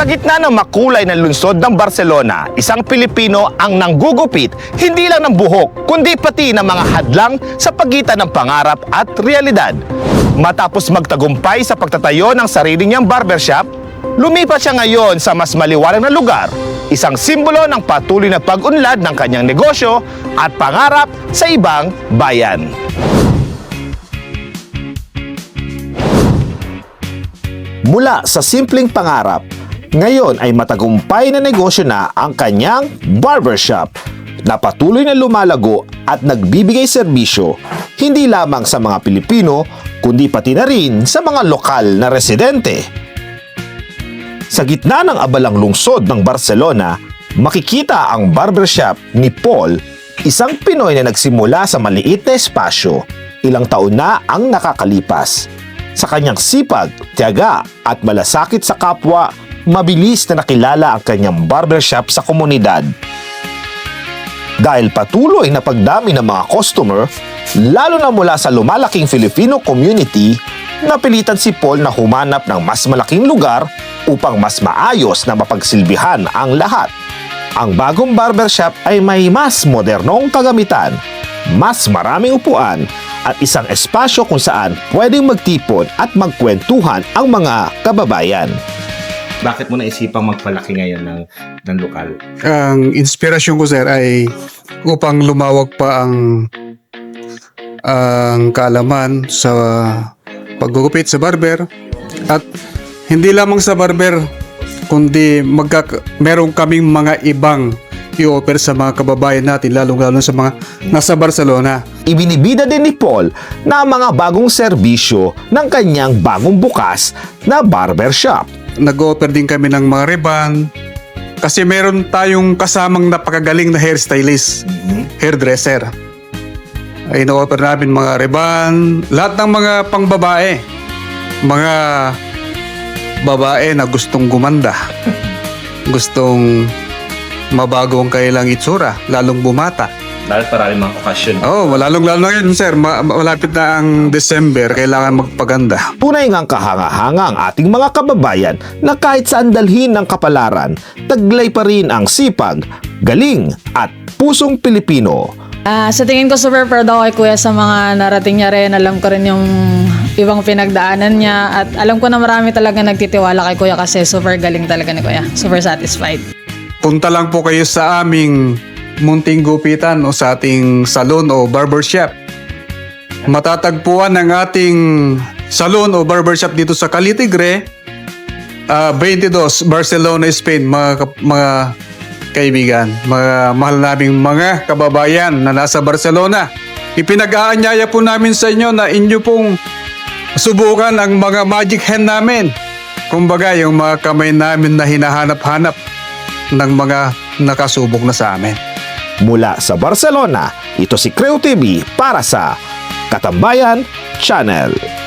Sa gitna ng makulay na lungsod ng Barcelona, isang Pilipino ang nanggugupit hindi lang ng buhok, kundi pati ng mga hadlang sa pagitan ng pangarap at realidad. Matapos magtagumpay sa pagtatayo ng sarili niyang barbershop, lumipat siya ngayon sa mas maliwanag na lugar, isang simbolo ng patuloy na pag-unlad ng kanyang negosyo at pangarap sa ibang bayan. Mula sa simpleng pangarap, ngayon ay matagumpay na negosyo na ang kanyang barbershop na patuloy na lumalago at nagbibigay serbisyo hindi lamang sa mga Pilipino kundi pati na rin sa mga lokal na residente. Sa gitna ng abalang lungsod ng Barcelona, makikita ang barbershop ni Paul, isang Pinoy na nagsimula sa maliit na espasyo. Ilang taon na ang nakakalipas. Sa kanyang sipag, tiyaga at malasakit sa kapwa, mabilis na nakilala ang kanyang barbershop sa komunidad. Dahil patuloy na pagdami ng mga customer, lalo na mula sa lumalaking Filipino community, napilitan si Paul na humanap ng mas malaking lugar upang mas maayos na mapagsilbihan ang lahat. Ang bagong barbershop ay may mas modernong kagamitan, mas maraming upuan, at isang espasyo kung saan pwedeng magtipon at magkwentuhan ang mga kababayan. Bakit mo naisipang magpalaki ngayon ng, ng lokal? Ang inspirasyon ko sir ay upang lumawag pa ang ang kaalaman sa paggugupit sa barber at hindi lamang sa barber kundi magka, meron kaming mga ibang i-offer sa mga kababayan natin lalong-lalo sa mga nasa Barcelona. Ibinibida din ni Paul na mga bagong serbisyo ng kanyang bagong bukas na barbershop. Nag-offer din kami ng mga ribbon kasi meron tayong kasamang napakagaling na hairstylist, hairdresser. Ay ino-offer namin mga ribbon, lahat ng mga pangbabae. Mga babae na gustong gumanda. gustong mabago ang kailang itsura, lalong bumata. Dahil parang mga okasyon. Oh, lalong lalo na yun, sir. Ma- malapit na ang December, kailangan magpaganda. Tunay ngang kahanga-hanga ang ating mga kababayan na kahit saan dalhin ng kapalaran, taglay pa rin ang sipag, galing at pusong Pilipino. Ah, sa tingin ko super proud ako kay Kuya sa mga narating niya rin. Alam ko rin yung ibang pinagdaanan niya at alam ko na marami talaga nagtitiwala kay Kuya kasi super galing talaga ni Kuya. Super satisfied. Punta lang po kayo sa aming munting gupitan o sa ating salon o barbershop. Matatagpuan ang ating salon o barbershop dito sa Calitigre, ah, 22, Barcelona, Spain, mga, mga kaibigan, mga mahal naming mga kababayan na nasa Barcelona. Ipinag-aanyaya po namin sa inyo na inyo pong subukan ang mga magic hand namin. Kumbaga, yung mga kamay namin na hinahanap-hanap ng mga nakasubok na sa amin. Mula sa Barcelona, ito si Creo TV para sa Katambayan Channel.